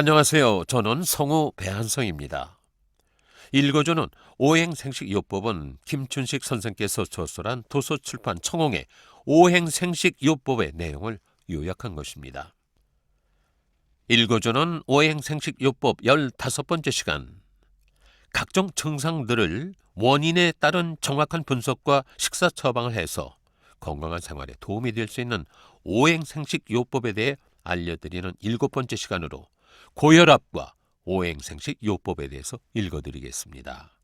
안녕하세요. 저는 성우 배한성입니다. 일거주는 오행생식 요법은 김춘식 선생께서 저술한 도서출판 청홍의 오행생식 요법의 내용을 요약한 것입니다. 일거주는 오행생식 요법 15번째 시간 각종 증상들을 원인에 따른 정확한 분석과 식사 처방을 해서 건강한 생활에 도움이 될 수 있는 오행생식 요법에 대해 알려드리는 일곱 번째 시간으로 고혈압과 오행생식 요법에 대해서 읽어드리겠습니다.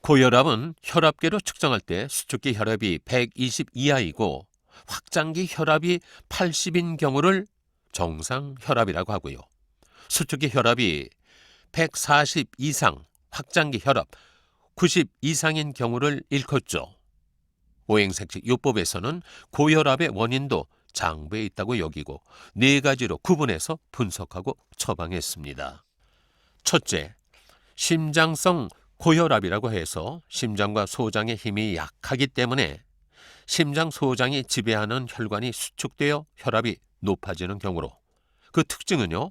고혈압은 혈압계로 측정할 때 수축기 혈압이 120 이하이고 확장기 혈압이 80인 경우를 정상 혈압이라고 하고요. 수축기 혈압이 140 이상, 확장기 혈압 90 이상인 경우를 일컫죠. 오행생식 요법에서는 고혈압의 원인도 장부에 있다고 여기고 네 가지로 구분해서 분석하고 처방했습니다. 첫째, 심장성 고혈압이라고 해서 심장과 소장의 힘이 약하기 때문에 심장 소장이 지배하는 혈관이 수축되어 혈압이 높아지는 경우로 그 특징은요.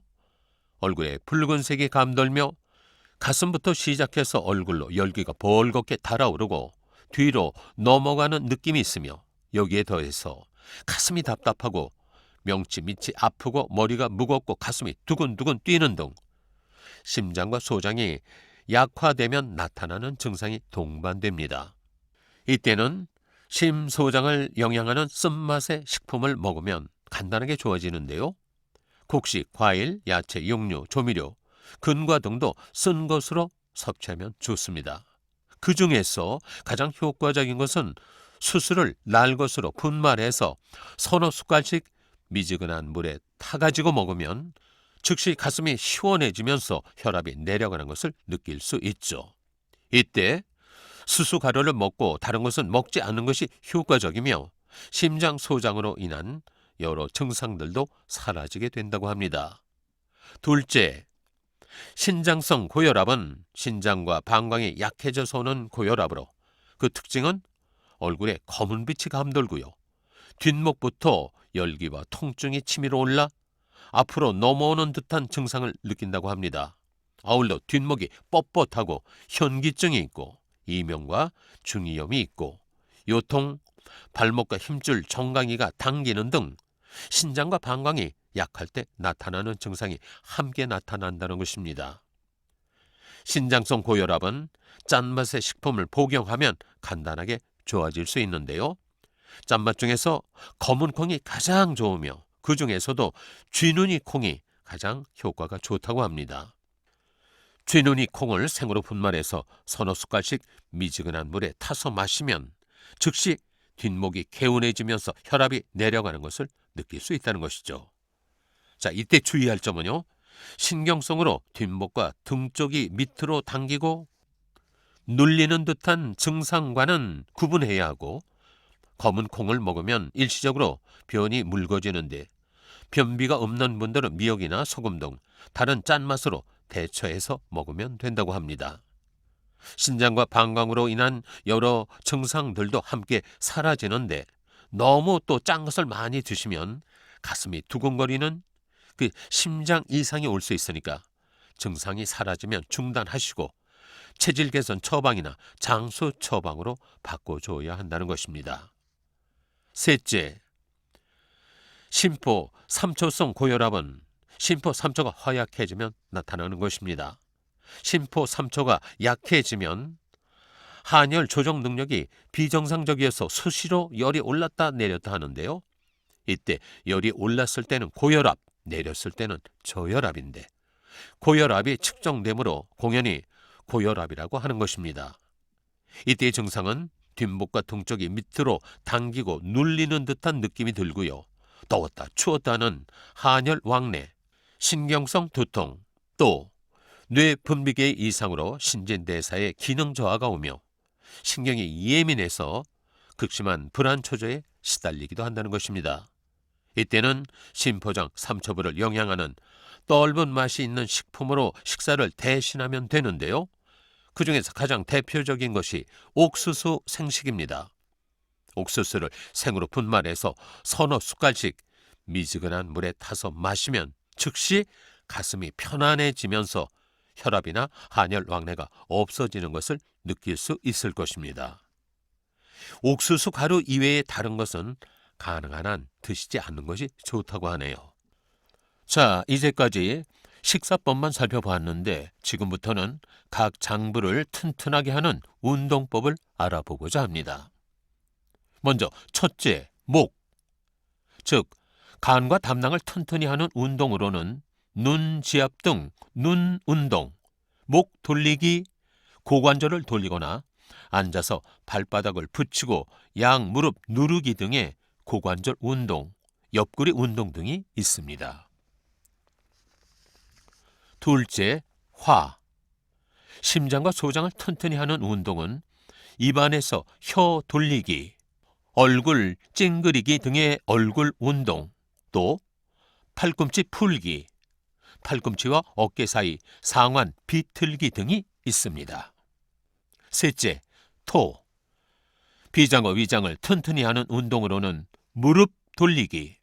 얼굴에 붉은색이 감돌며 가슴부터 시작해서 얼굴로 열기가 벌겋게 달아오르고 뒤로 넘어가는 느낌이 있으며 여기에 더해서 가슴이 답답하고 명치 밑이 아프고 머리가 무겁고 가슴이 두근두근 뛰는 등 심장과 소장이 약화되면 나타나는 증상이 동반됩니다. 이때는 심소장을 영양하는 쓴맛의 식품을 먹으면 간단하게 좋아지는데요. 곡식, 과일, 야채, 육류, 조미료, 근과 등도 쓴 것으로 섭취하면 좋습니다. 그 중에서 가장 효과적인 것은 수술을 날 것으로 분말해서 서너 숟갈씩 미지근한 물에 타가지고 먹으면 즉시 가슴이 시원해지면서 혈압이 내려가는 것을 느낄 수 있죠. 이때 수수 가루를 먹고 다른 것은 먹지 않는 것이 효과적이며 심장 소장으로 인한 여러 증상들도 사라지게 된다고 합니다. 둘째, 신장성 고혈압은 신장과 방광이 약해져서 오는 고혈압으로 그 특징은 얼굴에 검은 빛이 감돌고요. 뒷목부터 열기와 통증이 치밀어 올라 앞으로 넘어오는 듯한 증상을 느낀다고 합니다. 아울러 뒷목이 뻣뻣하고 현기증이 있고 이명과 중이염이 있고 요통, 발목과 힘줄 정강이가 당기는 등 신장과 방광이 약할 때 나타나는 증상이 함께 나타난다는 것입니다. 신장성 고혈압은 짠맛의 식품을 복용하면 간단하게 좋아질 수 있는데요. 짠맛 중에서 검은 콩이 가장 좋으며 그 중에서도 쥐눈이 콩이 가장 효과가 좋다고 합니다. 쥐눈이 콩을 생으로 분말해서 서너 숟갈씩 미지근한 물에 타서 마시면 즉시 뒷목이 개운해지면서 혈압이 내려가는 것을 느낄 수 있다는 것이죠. 자, 이때 주의할 점은요. 신경성으로 뒷목과 등 쪽이 밑으로 당기고 눌리는 듯한 증상과는 구분해야 하고 검은 콩을 먹으면 일시적으로 변이 묽어지는데 변비가 없는 분들은 미역이나 소금 등 다른 짠맛으로 대처해서 먹으면 된다고 합니다. 신장과 방광으로 인한 여러 증상들도 함께 사라지는데 너무 또 짠 것을 많이 드시면 가슴이 두근거리는 그 심장 이상이 올 수 있으니까 증상이 사라지면 중단하시고 체질 개선 처방이나 장수 처방으로 바꿔줘야 한다는 것입니다. 셋째, 심포 3초성 고혈압은 심포 3초가 허약해지면 나타나는 것입니다. 심포 3초가 약해지면 한열 조정 능력이 비정상적이어서 수시로 열이 올랐다 내렸다 하는데요. 이때 열이 올랐을 때는 고혈압, 내렸을 때는 저혈압인데 고혈압이 측정되므로 공연히 고혈압이라고 하는 것입니다. 이때의 증상은 뒷목과 등 쪽이 밑으로 당기고 눌리는 듯한 느낌이 들고요. 더웠다 추웠다는 한열 왕래, 신경성 두통, 또 뇌 분비계 이상으로 신진대사의 기능 저하가 오며 신경이 예민해서 극심한 불안 초조에 시달리기도 한다는 것입니다. 이때는 심포장 삼초부를 영양하는 떫은 맛이 있는 식품으로 식사를 대신하면 되는데요. 그 중에서 가장 대표적인 것이 옥수수 생식입니다. 옥수수를 생으로 분말해서 서너 숟갈씩 미지근한 물에 타서 마시면 즉시 가슴이 편안해지면서 혈압이나 한열 왕래가 없어지는 것을 느낄 수 있을 것입니다. 옥수수 가루 이외의 다른 것은 가능한 한 드시지 않는 것이 좋다고 하네요. 자, 이제까지 식사법만 살펴보았는데 지금부터는 각 장부를 튼튼하게 하는 운동법을 알아보고자 합니다. 먼저 첫째, 목. 즉, 간과 담낭을 튼튼히 하는 운동으로는 눈 지압 등 눈 운동, 목 돌리기, 고관절을 돌리거나 앉아서 발바닥을 붙이고 양 무릎 누르기 등의 고관절 운동, 옆구리 운동 등이 있습니다. 둘째, 화. 심장과 소장을 튼튼히 하는 운동은 입안에서 혀 돌리기, 얼굴 찡그리기 등의 얼굴 운동, 또 팔꿈치 풀기, 팔꿈치와 어깨 사이 상완 비틀기 등이 있습니다. 셋째, 토. 비장과 위장을 튼튼히 하는 운동으로는 무릎 돌리기,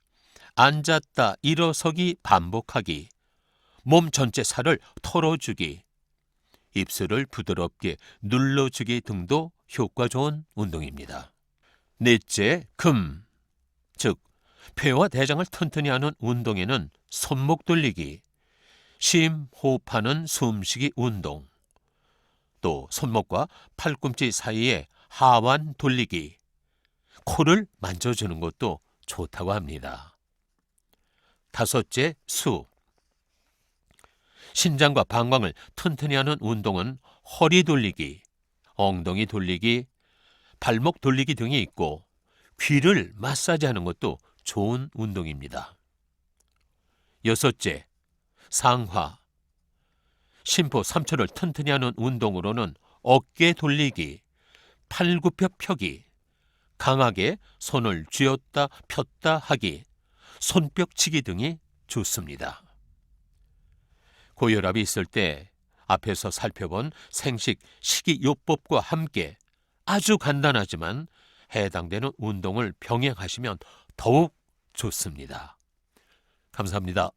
앉았다 일어서기 반복하기, 몸 전체 살을 털어주기, 입술을 부드럽게 눌러주기 등도 효과 좋은 운동입니다. 넷째, 금. 즉, 폐와 대장을 튼튼히 하는 운동에는 손목 돌리기, 심 호흡하는 숨쉬기 운동, 또 손목과 팔꿈치 사이에 하완 돌리기, 코를 만져주는 것도 좋다고 합니다. 다섯째, 수. 신장과 방광을 튼튼히 하는 운동은 허리 돌리기, 엉덩이 돌리기, 발목 돌리기 등이 있고 귀를 마사지하는 것도 좋은 운동입니다. 여섯째, 상하. 심포 3초를 튼튼히 하는 운동으로는 어깨 돌리기, 팔굽혀 펴기, 강하게 손을 쥐었다 폈다 하기, 손뼉치기 등이 좋습니다. 고혈압이 있을 때 앞에서 살펴본 생식 식이요법과 함께 아주 간단하지만 해당되는 운동을 병행하시면 더욱 좋습니다. 감사합니다.